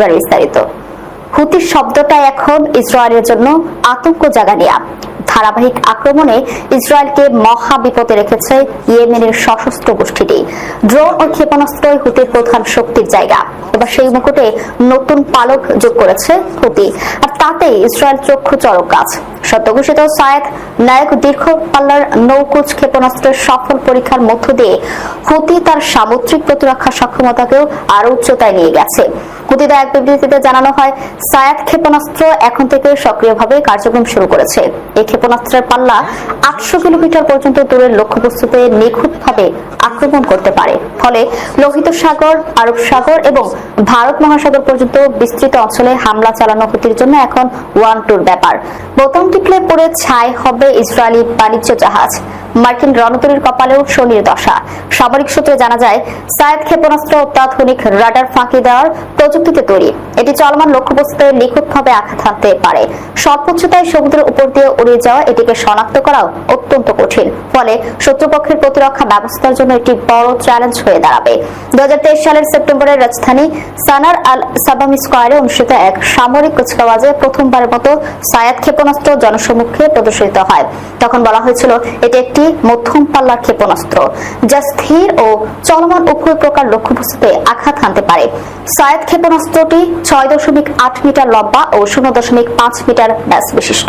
এবার বিস্তারিত। হুতির শব্দটা এখন ইসরায়েলের জন্য আতঙ্ক জাগানিয়া। ধারাবাহিক আক্রমণে ইসরায়েলকে মহা বিপদে রেখেছে ইয়েমেনের সশস্ত্র গোষ্ঠীটি। ড্রোন ও ক্ষেপণাস্ত্রই হুতির প্রধান শক্তির জায়গা। এবার সেই মুকুটে নতুন পালক যোগ করেছে হুতি। আর তাতে ইসরায়েল চক্ষু চরক গাছ সত্যঘোষিত সায়েদ নায়ক দীর্ঘ পাল্লার নৌকুচ ক্ষেপণাস্ত্রের সফল পরীক্ষার মধ্য দিয়ে হুতি তার সামুদ্রিক প্রতিরক্ষা সক্ষমতাকেও আরও উচ্চতায় নিয়ে গেছে। হুতিতে এক বিবৃতিতে জানানো হয়, সায়াদ ক্ষেপণাস্ত্র এখন থেকে সক্রিয়ভাবে কার্যক্রম শুরু করেছে। এই ক্ষেপণাস্ত্রের পাল্লা আটশো কিলোমিটার পর্যন্ত দূরের লক্ষ্যবস্তুতে নিখুঁতভাবে আক্রমণ করতে পারে। ফলে লোহিত সাগর, আরব সাগর এবং ভারত মহাসাগর পর্যন্ত বিস্তৃত অঞ্চলে হামলা চালানো হুতির জন্য এখন ওয়ান টুর ব্যাপার। বোতাম টিপলে পড়ে ছাই হবে ইসরায়েলি বাণিজ্য জাহাজ। মার্কিন রণতরীর কপালেও শনির দশা। সামরিক সূত্রে জানা যায়, সায়েদ ক্ষেপণাস্ত্র অত্যাধুনিক রাডার ফাঁকি দেওয়ার প্রযুক্তিতে তৈরি। এটি চলমান লক্ষ্যবস্তুতে নিখুঁতভাবে আঘাত হানতে পারে। সর্বোচ্চতায় সমুদ্রের উপর দিয়ে উড়িয়ে যাওয়া এটিকে শনাক্ত করাও অত্যন্ত কঠিন। ফলে শত্রুপক্ষের প্রতিরক্ষা ব্যবস্থার জন্য একটি বড় চ্যালেঞ্জ হয়ে দাঁড়াবে। দু হাজার তেইশ সালের সেপ্টেম্বরের রাজধানী সানার আল সাবামি স্কোয়ারে অনুষ্ঠিত এক সামরিক কুচকাওয়াজে প্রথমবারের মতো সায়াদ ক্ষেপণাস্ত্র জনসমক্ষে প্রদর্শিত হয়। তখন বলা হয়েছিল, এটি একটি মধ্যম পাল্লার ক্ষেপণাস্ত্র, যা স্থির ও চলমান উভয় প্রকার লক্ষ্যবস্তুতে আঘাত হানতে পারে। সায়াদ ক্ষেপণাস্ত্রটি ছয় দশমিক আট মিটার লম্বা ও শূন্য দশমিক পাঁচ মিটার ব্যাস বিশিষ্ট।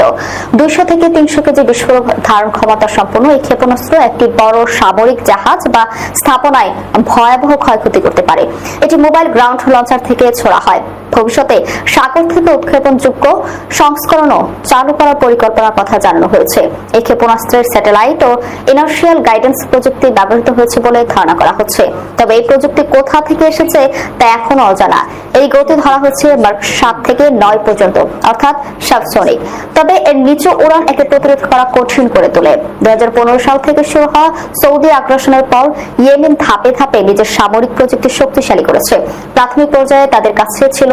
দুইশো থেকে তিনশো কেজি বিস্ফোরক ধারণ ক্ষমতা সম্পন্ন এই ক্ষেপণাস্ত্র একটি বড় সামরিক জাহাজ বা স্থাপনায় ভয়াবহ ক্ষয়ক্ষতি করতে পারে। এটি মোবাইল গ্রাউন্ড লঞ্চার থেকে ছোড়া হয়। ভবিষ্যতে সাগর থেকে উৎক্ষেপণযোগ্য সংস্করণও চালু করার পরিকল্পনার কথা জানানো হয়েছে। এই ক্ষেপণাস্ত্রের স্যাটেলাইট ও ইনার্শিয়াল গাইডেন্স প্রযুক্তি ব্যবহৃত হয়েছে বলে ধারণা করা হচ্ছে। তবে এই প্রযুক্তি কোথা থেকে এসেছে তা এখনও অজানা। এই গতি ধরা হচ্ছে সাত থেকে নয় পর্যন্ত, অর্থাৎ সাবসনিক। তবে এর নিচু উড়ান একে প্রতিরোধ করা কঠিন করে তোলে। দুই হাজার পনেরো সাল থেকে শুরু হওয়া সৌদি আগ্রাসনের পর ইয়েমেন ধাপে ধাপে নিজের সামরিক প্রযুক্তি শক্তিশালী করেছে। প্রাথমিক পর্যায়ে তাদের কাছে ছিল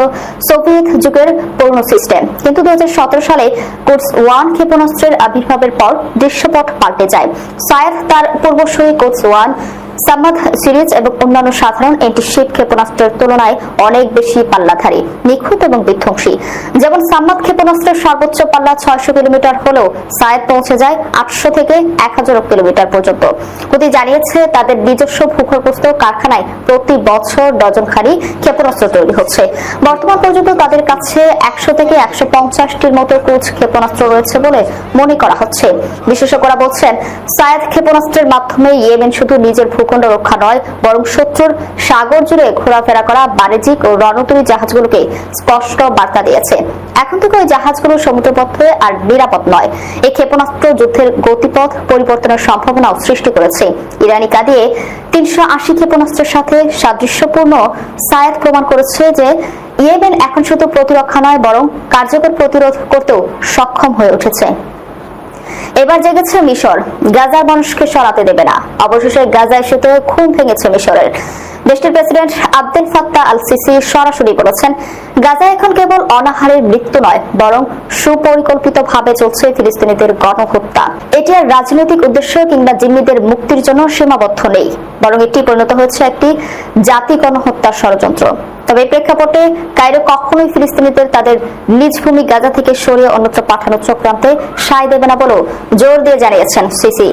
সোভিয়েত যুগের পূর্ণ সিস্টেম। কিন্তু দু হাজার সতেরো সালে কোর্স ওয়ান ক্ষেপণাস্ত্রের আবির্ভাবের পর দৃশ্যপট পাল্টে যায়। সায়েদ তার পূর্বসূরি কোর্স ওয়ান সাম্মাদ সিরিজ এবং অন্যান্য সাধারণ ক্ষেপণাস্ত্রের তুলনায় অনেক বেশি পাল্লাধারী, নিখুঁত এবং বিধ্বংসী। যেমন ক্ষেপণাস্ত্রের সর্বোচ্চ পাল্লা কিলোমিটার হলেও সায়েদ পৌঁছে যায় আটশো থেকে এক হাজার কিলোমিটার পর্যন্ত। হুতি জানিয়েছে তাদের নিজস্ব কারখানায় প্রতি বছর ক্ষেপণাস্ত্র তৈরি হচ্ছে। বর্তমান পর্যন্ত তাদের কাছে একশো থেকে একশো পঞ্চাশটির মতো কোচ ক্ষেপণাস্ত্র রয়েছে বলে মনে করা হচ্ছে। বিশেষজ্ঞরা বলছেন, সায়েদ ক্ষেপণাস্ত্রের মাধ্যমে ইয়েমেন শুধু নিজের ভূখণ্ড রক্ষা নয়, বরং শত্রুর সাগর জুড়ে ঘোরাফেরা করা বাণিজ্যিক ও রণতরী জাহাজগুলোকে স্পষ্ট বার্তা দিয়েছে। এখন থেকে ওই জাহাজগুলো সমুদ্রপথে আর নিরাপদ নয়। এই ক্ষেপণাস্ত্র যুদ্ধের গতিপথ পরিবর্তনের সম্ভাবনাও সৃষ্টি করেছে। ইরানি কাঁদিয়ে তিনশো আশি ক্ষেপণাস্ত্রের সাথে সাদৃশ্যপূর্ণ সায়েদ প্রমাণ করেছে যে ইয়েমেন এখন শুধু প্রতিরক্ষা নয়, বরং কার্যকর প্রতিরোধ করতেও সক্ষম হয়ে উঠেছে। এবার জেগেছে মিশর। গাজার মানুষকে সরাতে দেবে না। অবশেষে গাজায় সেতু খুন ভেঙেছে মিশরের। দেশটির president Abdul Fattah al Sisi সরাসরি বলেছেন গাজা এখন কেবল অনাহারের মৃত্যু নয়, বরং সুপরিকল্পিতভাবে চলছে ফিলিস্তিনিদের গণহত্যা। এটি আর রাজনৈতিক উদ্দেশ্য কিংবা জিম্মিদের মুক্তির জন্য সীমাবদ্ধ নেই, বরং এটি পরিণত হয়েছে একটি জাতি গণহত্যার ষড়যন্ত্র। তবে এই প্রেক্ষাপটে কায়রো কখনোই ফিলিস্তিনিদের তাদের নিজ ভূমি গাজা থেকে সরিয়ে অন্যত্র পাঠানোর চক্রান্তে সায় দেবে না বলেও জোর দিয়ে জানিয়েছেন সিসি।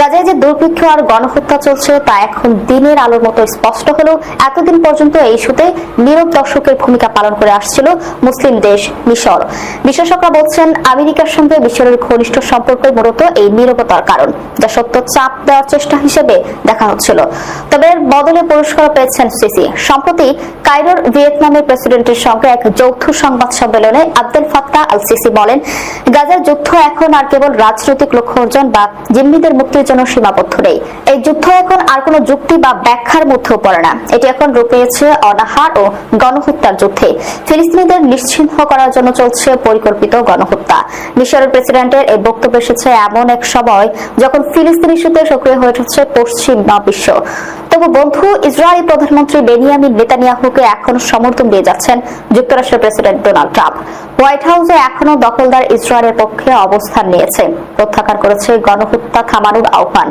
গাজায় যে দুর্ভিক্ষ আর গণহত্যা চলছে তা এখন দিনের আলোর মতো স্পষ্ট হলেও এতদিন পর্যন্ত এই ইস্যুতে নীরব দর্শকের ভূমিকা পালন করে আসছিল মুসলিম দেশ মিশর। বিশেষজ্ঞরা বলছেন, আমেরিকার সঙ্গে মিশরের ঘনিষ্ঠ সম্পর্ক মূলত এই নীরবতার কারণ, যা সত্য চাপ দেওয়ার চেষ্টা হিসেবে দেখা হচ্ছিল। তবে এর বদলে পুরস্কার পেয়েছেন সিসি। সম্প্রতি কায়রোর ভিয়েতনামের প্রেসিডেন্টের সঙ্গে এক যৌথ সংবাদ সম্মেলনে আব্দুল ফাত্তা আল সিসি বলেন, গাজার যুদ্ধ এখন আর কেবল রাজনৈতিক লক্ষ্য অর্জন বা জিম্মিদের মুক্তির জন্য সীমাবদ্ধ নেই। এই যুদ্ধ এখন আর কোনো যুক্তি বা ব্যাখ্যার মধ্যেও পড়ে না। এটি এখন রূপ পেয়েছে অনাহার ও গণহত্যার যুদ্ধে। ফিলিস্তিনিদের নিশ্চিহ্ন করার জন্য চলছে পরিকল্পিত গণহত্যা। মিশরের প্রেসিডেন্টের এই বক্তব্য এসেছে এমন এক সময় যখন ফিলিস্তিনি ইস্যুতে সক্রিয় হয়ে উঠেছে পশ্চিমা বিশ্ব। বন্ধু ইসরায়েলি প্রধানমন্ত্রী বেনিয়ামিন নেতানিয়াহুকে এখনও সমর্থন দিয়ে যাচ্ছেন যুক্তরাষ্ট্রের প্রেসিডেন্ট ডোনাল্ড ট্রাম্প। হোয়াইট হাউসে এখনও দখলদার ইসরায়েলের পক্ষে অবস্থান নিয়েছে। প্রত্যাখ্যান করেছে গণহত্যা থামানোর আহ্বান।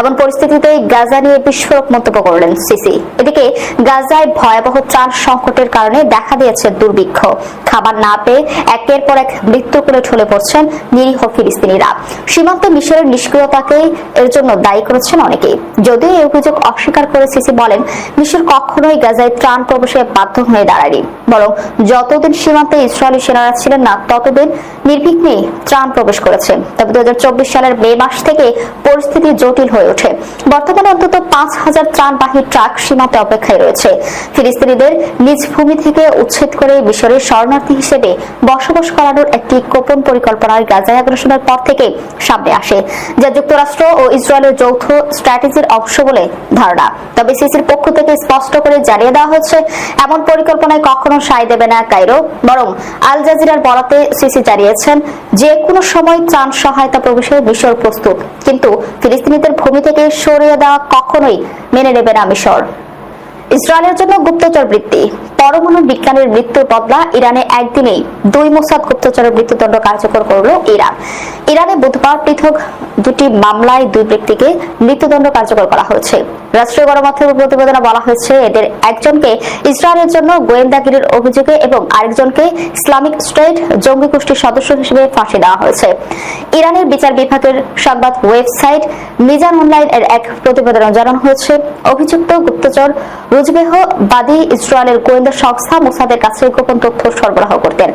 এমন পরিস্থিতিতে গাজা নিয়ে বিস্ফোরক মন্তব্য করলেন সিসি। এদিকে গাজায় ভয়াবহ ত্রাণ সংকটের কারণে দেখা দিয়েছে দুর্ভিক্ষ। খাবার না পেয়ে একের পর এক মৃত্যু করে ঠলে পড়ছেন নিরীহ ফিলিস্তিনিরা। সীমান্তে মিশরের নিষ্ক্রিয়তাকে এর জন্য দায়ী করেছেন অনেকেই। যদিও এই অভিযোগ অস্বীকার করে সিসি বলেন মিশর কখনোই গাজায় ত্রাণ প্রবেশে বাধ্য হয়ে দাঁড়ায়নি। বরং যতদিন সীমান্তে ইসরায়েলি সেনারা ছিলেন না, ততদিন নির্বিঘ্নে ত্রাণ প্রবেশ করেছে। তবে দু সালের মে মাস থেকে পরিস্থিতি জটিল হয়ে ওঠে। বর্তমানে অন্তত পাঁচ হাজার ত্রাণবাহী ট্রাক সীমান্তে অপেক্ষায় রয়েছে। ফিলিস্তিনিদের নিজ ভূমি থেকে উচ্ছেদ করে মিশরের শরণার্থী হিসেবে বসবাস করানোর একটি গোপন পরিকল্পনার গাজায় আগ্রাসনের পর থেকে সামনে আসে, যা যুক্তরাষ্ট্র ও ইসরায়েলের যৌথ স্ট্র্যাটেজির অংশ বলে ধারণা। তবে সিসির পক্ষ থেকে স্পষ্ট করে জানিয়ে দেওয়া হচ্ছে, এমন পরিকল্পনায় কখনো সায় দেবে না কাইরো বরং আল জাজিরার বরাতে সিসি জানিয়েছেন যে কোনো সময় ত্রাণ সহায়তা প্রবেশে মিশর প্রস্তুত। কিন্তু ফিলিস্তিনিদের ভূমি থেকে সরিয়ে দেওয়া কখনোই মেনে নেবে না মিশর। ইসরায়েলের জন্য গুপ্তচর বৃত্তি। পরমাণু বিজ্ঞানের মৃত্যুর বদলা ইরানে একদিনেই দুই মোসাদ গুপ্তচরের মৃত্যুদণ্ড কার্যকর করল ইরান। ইরানে বুধবার পৃথক দুটি মামলায় দুই ব্যক্তিকে মৃত্যুদণ্ড কার্যকর করা হয়েছে। রাষ্ট্রীয় গণমাধ্যমের প্রতিবেদনে বলা হয়েছে, এদের একজনকে ইসরায়েলের জন্য গোয়েন্দাগিরির অভিযোগে এবং আরেকজনকে ইসলামিক স্টেট জঙ্গি গোষ্ঠীর সদস্য হিসেবে ফাঁসি দেওয়া হয়েছে। ইরানের বিচার বিভাগের সংবাদ ওয়েবসাইট মিজান অনলাইন এর এক প্রতিবেদনে জানানো হয়েছে, অভিযুক্ত গুপ্তচর রুজবেহ বাদী ইসরায়েলের গোয়েন্দা সংস্থা মোসাদের কাছে গোপন তথ্য সরবরাহ করতেন।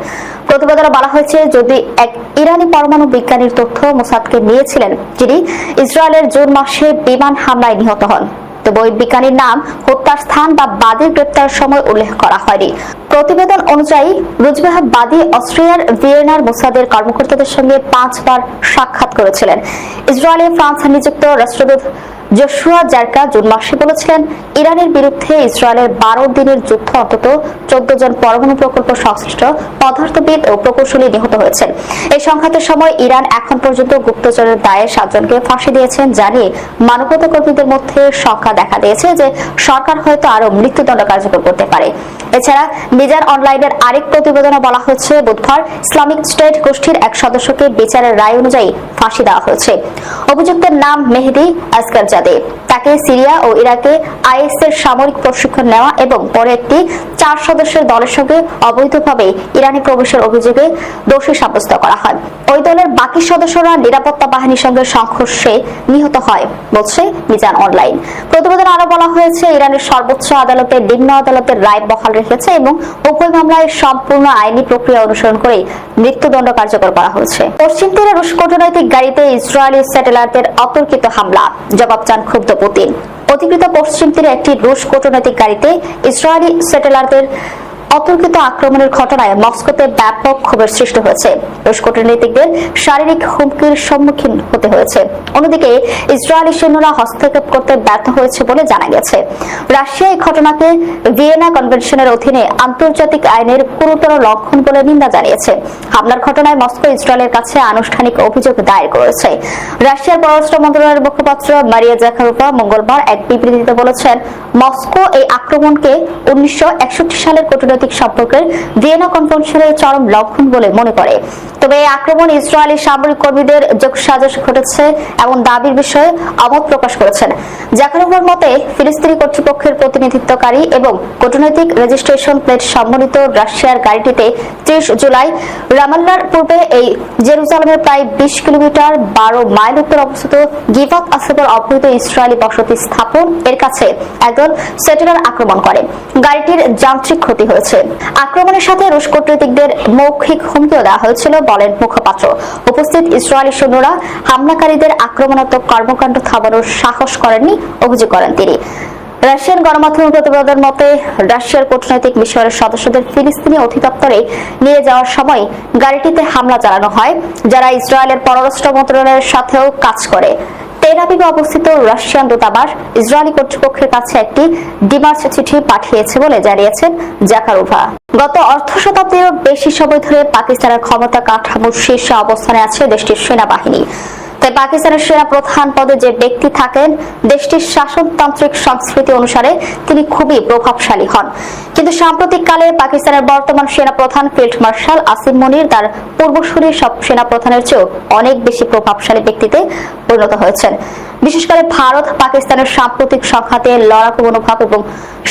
প্রতিবেদনে বলা হয়েছে, যদি এক ইরানি পরমাণু বিজ্ঞানীর তথ্য মোসাদকে নিয়েছিলেন, যিনি ইসরায়েলের জুন মাসে বিমান হামলায় নিহত হন। তবে ওই বিজ্ঞানীর নাম, হত্যার স্থান বা বাদীর সময় উল্লেখ করা হয়নি। প্রতিবেদন অনুযায়ী বাদী অস্ট্রিয়ার ভিয়েনার মোসাদের কর্মকর্তাদের সঙ্গে পাঁচবার সাক্ষাৎ করেছিলেন। ইসরায়েলে, ফ্রান্স, নিযুক্ত রাষ্ট্রদূত জোশুয়া জারকা জুন মাসে বলেছিলেন, ইরানের বিরুদ্ধে ইসরায়েলের বারো দিনের যুদ্ধ অন্তত চোদ্দ জন পরমাণু প্রকল্প সংশ্লিষ্ট পদার্থবিদ ও প্রকৌশলী নিহত হয়েছেন। এই সংঘাতের সময় ইরান এখন পর্যন্ত গুপ্তচরের দায়ে সাতজনকে ফাঁসি দিয়েছেন জানিয়ে মানবতা কর্মীদের মধ্যে শঙ্কা দেখা দিয়েছে যে সরকার হয়তো আরও মৃত্যুদণ্ড কার্যকর করতে পারে। এছাড়া মিজান অনলাইনের আরেক প্রতিবেদনে বলা হয়েছে, বুধবার ইসলামিক স্টেট গোষ্ঠীর এক সদস্যকে বিচারের রায় অনুযায়ী ফাঁসি দেওয়া হয়েছে। অভিযুক্তের নাম মেহেদি আসকার জাদে তাকে সিরিয়া ও ইরাকে আইএস এর সামরিক প্রশিক্ষণ নেওয়া এবং পরে একটি চার সদস্যের দলের সঙ্গে অবৈধভাবে ইরানি প্রবেশের অভিযোগে দোষী সাব্যস্ত করা হয়। ওই দলের বাকি সদস্যরা নিরাপত্তা বাহিনীর সঙ্গে সংঘর্ষে নিহত হয়, বলছে মিজান অনলাইন। প্রতিবেদন আরও বলা হয়েছে, ইরানের সর্বোচ্চ আদালতে নিম্ন আদালতের রায় বহাল রেখেছে এবং উভয় মামলায় সম্পূর্ণ আইনি প্রক্রিয়া অনুসরণ করে মৃত্যুদণ্ড কার্যকর করা হয়েছে। পশ্চিম তীরে রুশ কূটনৈতিক গাড়িতে ইসরায়েলি স্যাটেলাইটের অতর্কিত হামলা। জবাব চান ক্ষুব্ধ পুতিন। অধিকৃত পশ্চিম তীরে একটি রুশ কূটনৈতিক গাড়িতে ইসরায়েলি স্যাটেলাইটের অতর্কিত আক্রমণের ঘটনায় মস্কোতে ব্যাপক ক্ষোভের সৃষ্টি হয়েছে। রুশ কূটনীতিকদের শারীরিক হুমকির সম্মুখীন হতে হয়েছে। অন্যদিকে, ইসরায়েলি সৈন্যরা হস্তক্ষেপ করতে ব্যর্থ হয়েছে বলে জানা গেছে। রাশিয়া এই ঘটনাকে ভিয়েনা কনভেনশনের অধীনে আন্তর্জাতিক আইনের গুরুতর লঙ্ঘন বলে নিন্দা জানিয়েছে। হামলার ঘটনায় মস্কো ইসরায়েলের কাছে আনুষ্ঠানিক অভিযোগ দায়ের করেছে। রাশিয়ার পররাষ্ট্র মন্ত্রণালয়ের মুখপাত্র মারিয়া জাকারোভা মঙ্গলবার এক বিবৃতিতে বলেছেন, মস্কো এই আক্রমণকে উনিশশো একষট্টি সালের কূটনৈতিক সম্পর্কের ভিয়েনা কনভেনশনের চরম লঙ্ঘন বলে মনে করে। তবে এই আক্রমণ ইসরায়েলি সামরিক কর্মীদের যোগসাজশ ঘটেছে এমন দাবির বিষয়ে অমত প্রকাশ করেছেন। জাকারোভার মতে, ফিলিস্তিনি কর্তৃপক্ষের প্রতিনিধিত্বকারী এবং কূটনৈতিক রেজিস্ট্রেশন প্লেট সম্বলিত রাশিয়ার গাড়িটিতে ত্রিশ জুলাই রামাল্লার পূর্বে এই জেরুজালেমের প্রায় বিশ কিলোমিটার বারো মাইল উত্তর অবস্থিত গিভাত আসেবর অবৈধ ইসরায়েলি বসতি স্থাপন এর কাছে একদল সেটেলার আক্রমণ করে। গাড়িটির যান্ত্রিক ক্ষতি হয়েছে। আক্রমণের সাথে রুশ কূটনীতিকদের মৌখিক হুমকিও দেওয়া হয়েছিল বলেন মুখপাত্র। উপস্থিত ইসরায়েলি সৈন্যরা হামলাকারীদের আক্রমণাত্মক কর্মকাণ্ড থামানোর সাহস করেননি, অভিযোগ করেন তিনি। রাশিয়ান গণমাধ্যমের প্রতিবেদন মতে, রাশিয়ার কূটনৈতিক মিশরের সদস্যদের ফিলিস্তিনি অধিদপ্তরে নিয়ে যাওয়ার সময় গাড়িটিতে হামলা চালানো হয়, যারা ইসরায়েলের পররাষ্ট্র মন্ত্রণালয়ের সাথেও কাজ করে। তেলাবিবে অবস্থিত রাশিয়ান দূতাবাস ইসরায়েলি কর্তৃপক্ষের কাছে একটি ডিমার্চ চিঠি পাঠিয়েছে বলে জানিয়েছেন জাকারোভা। গত অর্ধ শতাব্দীর বেশি সময় ধরে পাকিস্তানের ক্ষমতা কাঠামোর শীর্ষে অবস্থানে আছে দেশটির সেনাবাহিনী। তাই পাকিস্তানের সেনা প্রধান পদে যে ব্যক্তি থাকেন, দেশটির শাসনতান্ত্রিক সংস্কৃতি অনুসারে তিনি খুবই প্রভাবশালী হন। কিন্তু সাম্প্রতিক কালে পাকিস্তানের বর্তমান সেনা প্রধান ফিল্ড মার্শাল আসিম মনির তার পূর্বসূরি সব সেনা প্রধানের চেয়েও অনেক বেশি প্রভাবশালী ব্যক্তিতে পরিণত হয়েছেন। বিশেষ করে ভারত পাকিস্তানের সাম্প্রতিক সংঘাতে লড়াকু মনোভাব এবং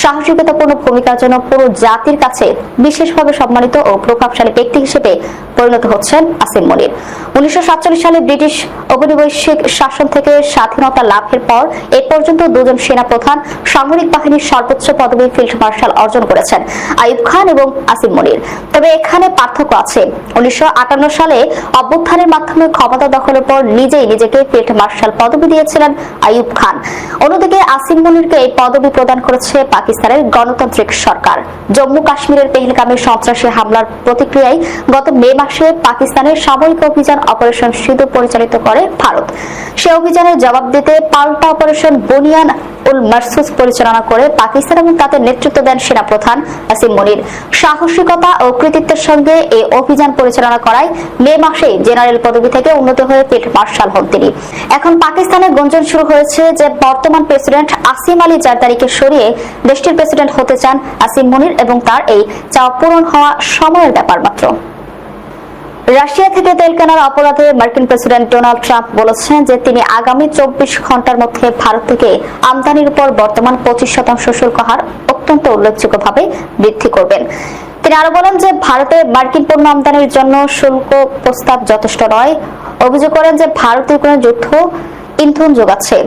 সাহসিকতাপূর্ণ ভূমিকার জন্য পুরো জাতির কাছে বিশেষভাবে সম্মানিত ও প্রভাবশালী ব্যক্তি হিসেবে পরিণত হচ্ছেন আসিম মনির। উনিশশো সাতচল্লিশ সালে ব্রিটিশ ঔপনিবেশিক শাসন থেকে স্বাধীনতা লাভের পর এ পর্যন্ত দুজন সেনা প্রধান সামরিক বাহিনীর সর্বোচ্চ পদবী ফিল্ড মার্শাল অর্জন করেছেন, আইয়ুব খান এবং আসিম মনির। তবে এখানে পার্থক্য আছে। উনিশশো আটান্ন সালে অভ্যুত্থানের মাধ্যমে ক্ষমতা দখলের পর নিজেই নিজেকে ফিল্ড মার্শাল পদবী পদবি দিয়েছিলেন আইয়ুব খান। অন্যদিকে আসিম মনিরকে এই পদবি প্রদান করেছে পাকিস্তানের গণতান্ত্রিক সরকার। জম্মু কাশ্মীরের পেহেলগামে সন্ত্রাসী হামলার প্রতিক্রিয়ায় গত মে মাসে পাকিস্তানের সামরিক অভিযান অপারেশন সিঁদুর পরিচালিত করে ভারত। সে অভিযানের জবাব দিতে পাল্টা অপারেশন বুনিয়ান উল মারসুস পরিচালনা করে পাকিস্তান এবং তাতে নেতৃত্ব দেন সেনাপ্রধান আসিম মনির। সাহসিকতা ও কৃতিত্বের সঙ্গে এই অভিযান পরিচালনা করায় মে মাসে জেনারেল পদবি থেকে উন্নত হয়ে ফিল্ড মার্শাল হন তিনি। এখন পাকিস্তানে গুঞ্জন শুরু হয়েছে যে বর্তমান প্রেসিডেন্ট আসিম আলী জারদারিকে সরিয়ে দেশটির প্রেসিডেন্ট হতে চান আসিম মনির এবং তার এই চাওয়া পূরণ হওয়া সময়ের ব্যাপার মাত্র। রাশিয়া থেকে তেল কেনার অপরাধে মার্কিন প্রেসিডেন্ট ডোনাল্ড ট্রাম্প বলেছেন যে তিনি আগামী চব্বিশ ঘণ্টার মধ্যে ভারত থেকে আমদানির উপর বর্তমান পঁচিশ শতাংশ শুল্ক হার অত্যন্ত উল্লেখযোগ্যভাবে বৃদ্ধি করবেন। তিনি আরও বলেন যে ভারতে মার্কিন পণ্য আমদানির জন্য শুল্ক প্রস্তাব যথেষ্ট নয়। অভিযোগ করেন যে ভারত ইউক্রেন যুদ্ধ ইন্ধন যোগাচ্ছে।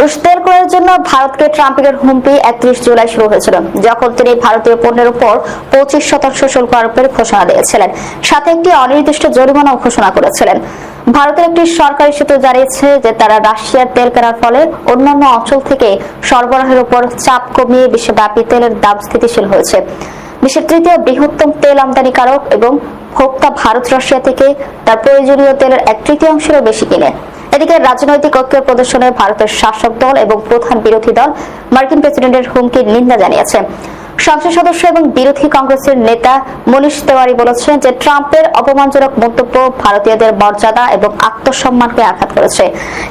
রুশ তেল ক্রয়ের জন্য ভারতকে ট্রাম্পের হুমকি একত্রিশ জুলাই শুরু হয়েছিল, যখন তিনি ভারতীয় পণ্যের উপর পঁচিশ শতাংশ শুল্ক আরোপের ঘোষণা দিয়েছিলেন। সাথে একটি অনির্দিষ্ট জরিমানাও ঘোষণা করেছিলেন। ভারতের একটি সরকারি সূত্র জানিয়েছে যে তারা রাশিয়ার তেল কেনার ফলে অন্যান্য অঞ্চল থেকে সরবরাহের উপর চাপ কমিয়ে বিশ্বব্যাপী তেলের দাম স্থিতিশীল হয়েছে। বিশ্বের তৃতীয় বৃহত্তম তেল আমদানিকারক এবং ভোক্তা ভারত রাশিয়া থেকে তার প্রয়োজনীয় তেলের এক তৃতীয়াংশেরও বেশি কিনে। এদিকে রাজনৈতিক ঐক্য প্রদর্শনে ভারতের শাসক দল এবং প্রধান বিরোধী দল মার্কিন প্রেসিডেন্টের হুমকির নিন্দা জানিয়েছে। সংসদ সদস্য এবং বিরোধী কংগ্রেসের নেতা মনীষ তেওয়ারি বলেছেন যে ট্রাম্পের অপমানজনক মন্তব্য ভারতীয়দের মর্যাদা এবং আত্মসম্মানকে আঘাত করেছে।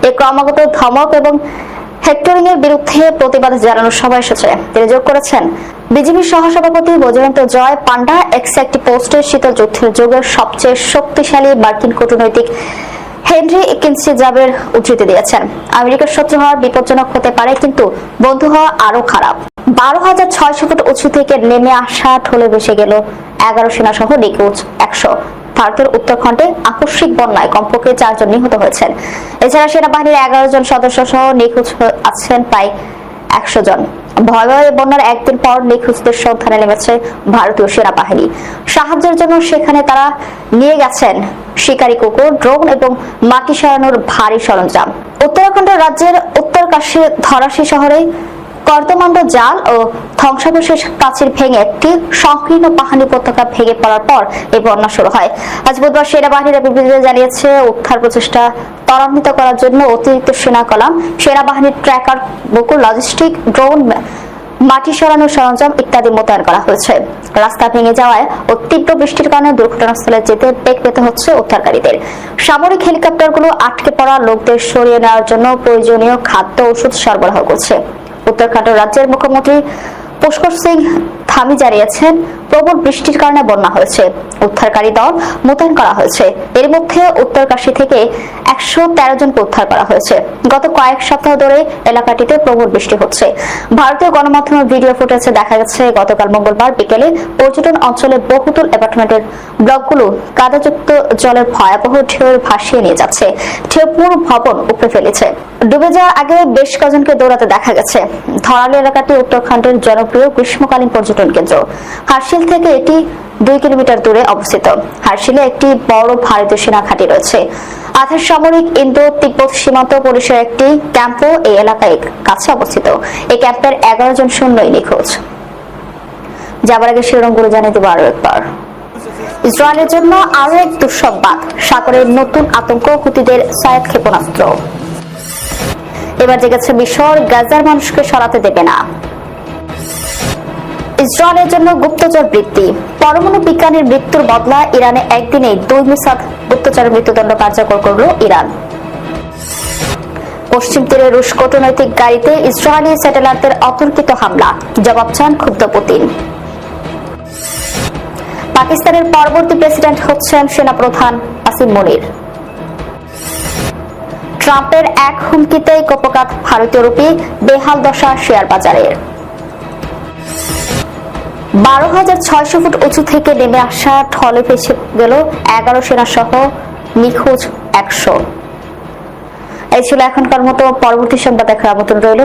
এই ক্রমাগত ধমক এবং হেক্টরিং এর বিরুদ্ধে প্রতিবাদ জানানোর সময় এসেছে। তিনি যোগ করেছেন, বিজেপি সহসভাপতি বজরন্ত জয় পান্ডা এক্স একটি পোস্টে শীতল যুদ্ধের যুগের সবচেয়ে শক্তিশালী মার্কিন কূটনৈতিক হেনরি কিনসিজাবের উদ্ধৃতি দিয়েছেন। আমেরিকার শত্রু হওয়ার বিপজ্জনক হতে পারে, কিন্তু বন্ধু হওয়া আরও খারাপ। বারো হাজার ছয়শো ফুট উঁচু থেকে নেমে আসা ঢলে ভেসে গেল এগারো সেনা সহ নিখোঁজ একশো। ভারতের উত্তরাখণ্ডে আকস্মিক বন্যায় কমপক্ষে চারজন নিহত হয়েছেন। এছাড়া সেনাবাহিনীর এগারো জন সদস্য সহ নিখোঁজ আছেন প্রায় একশো জন। ভয়াবহ বন্যার একদিন পর নিখোঁজদের সন্ধানে নেমেছে ভারতীয় সেনাবাহিনী। সাহায্যের জন্য সেখানে তারা নিয়ে গেছেন শিকারী কুকুর, ড্রোন এবং মাটি সরানোর ভারী সরঞ্জাম। উত্তরাখণ্ড রাজ্যের উত্তরকাশী ধরাশী শহরে কর্দমান্ড জাল ও ধ্বংসাবশেষ কাছের ভেঙে একটি সংকীর্ণ পাহাড়ি উপত্যকা ভেঙে পড়ার পর এই বন্যা শুরু হয়। আজ বুধবার সেনাবাহিনীর বিবৃতিতে জানিয়েছে, উদ্ধার প্রচেষ্টা ত্বরান্বিত করার জন্য অতিরিক্ত সেনা কলাম, সেনাবাহিনীর ট্র্যাকার বকুর লজিস্টিক, ড্রোন মাটি সরানোর সরঞ্জাম ইত্যাদি মোতায়েন করা হয়েছে। রাস্তা ভেঙে যাওয়ায় ও তীব্র বৃষ্টির কারণে দুর্ঘটনাস্থলে যেতে বেগ পেতে হচ্ছে উদ্ধারকারীদের। সামরিক হেলিকপ্টারগুলো আটকে পড়া লোকদের সরিয়ে নেওয়ার জন্য প্রয়োজনীয় খাদ্য ওষুধ সরবরাহ করছে। উত্তরাখণ্ড রাজ্যের মুখ্যমন্ত্রী পুষ্কর সিং ধামি জানিয়েছেন প্রবল বৃষ্টির কারণে বন্যা হয়েছে। উদ্ধারকারী দল মোতায়েন করা হয়েছে। এর মধ্যে উত্তরকাশী থেকে একশো তেরো জনকে উদ্ধার করা হয়েছে। গত কয়েক সপ্তাহ ধরে এলাকাটিতে প্রবল বৃষ্টি হচ্ছে। ভারতীয় গণমাধ্যমের ভিডিও ফুটেজে দেখা গেছে, গতকাল মঙ্গলবার বিকেলে পর্যটন অঞ্চলে বহুতল অ্যাপার্টমেন্টের ব্লকগুলো কাদাযুক্ত জলের ভয়াবহ ঢেউয়ের ভাসিয়ে নিয়ে যাচ্ছে। ঢেউ পুরো ভবন উপড়ে ফেলেছে। ডুবে যাওয়ার আগে বেশ কজনকে দৌড়াতে দেখা গেছে। ধরালি এলাকাটি উত্তরাখণ্ডের জনপ্রিয় গ্রীষ্মকালীন পর্যটন কেন্দ্র হার্শিল থেকে এটি দুই কিলোমিটার দূরে অবস্থিত। হার্শিলে একটি বড় ভারতীয় সেনা ঘাঁটি রয়েছে। আধার সামরিক ইন্দো তিব্বত সীমান্ত পরিসরের একটি ক্যাম্পও এই এলাকায় কাছে অবস্থিত। এই ক্যাম্পের এগারো জন সৈন্যই নিখোঁজ। যাবার আগে শিরোনামগুলো জানিয়ে দেবো আরও একবার। ইসরায়েলের জন্য আরও এক দুঃসংবাদ। সাগরের নতুন আতঙ্ক হুতিদের ক্ষেপণাস্ত্র। এবার জেগেছে মিশর, গাজার মানুষকে সরাতে দেবে না। ইসরায়েলের জন্য গুপ্তচর বৃত্তি। পরমাণু বিজ্ঞানীর মৃত্যুর বদলা ইরানে একদিনে দুই মিসাদ গুপ্তচর মৃত্যুদণ্ড কার্যকর করল ইরান। পশ্চিম তীরে রুশ কূটনৈতিক গাড়িতে ইসরায়েলি স্যাটেলাইটের অতর্কিত হামলা, জবাব চান ক্ষুব্ধ পুতিন। পাকিস্তানের পরবর্তী প্রেসিডেন্ট হচ্ছেন সেনাপ্রধান আসিম মনির। ট্রাম্পের এক হুমকিতেই কপকাত ভারতীয় রুপি বেহাল দশা শেয়ার বাজারের বারো হাজার ছয়শো ফুট উঁচু থেকে নেমে আসা ঠলে ভেসে গেল এগারো সেনা সহ নিখোঁজ একশো। এই ছিল এখনকার মতো পরবর্তী সংবাদ দেখার আমন্ত্রণ রইল।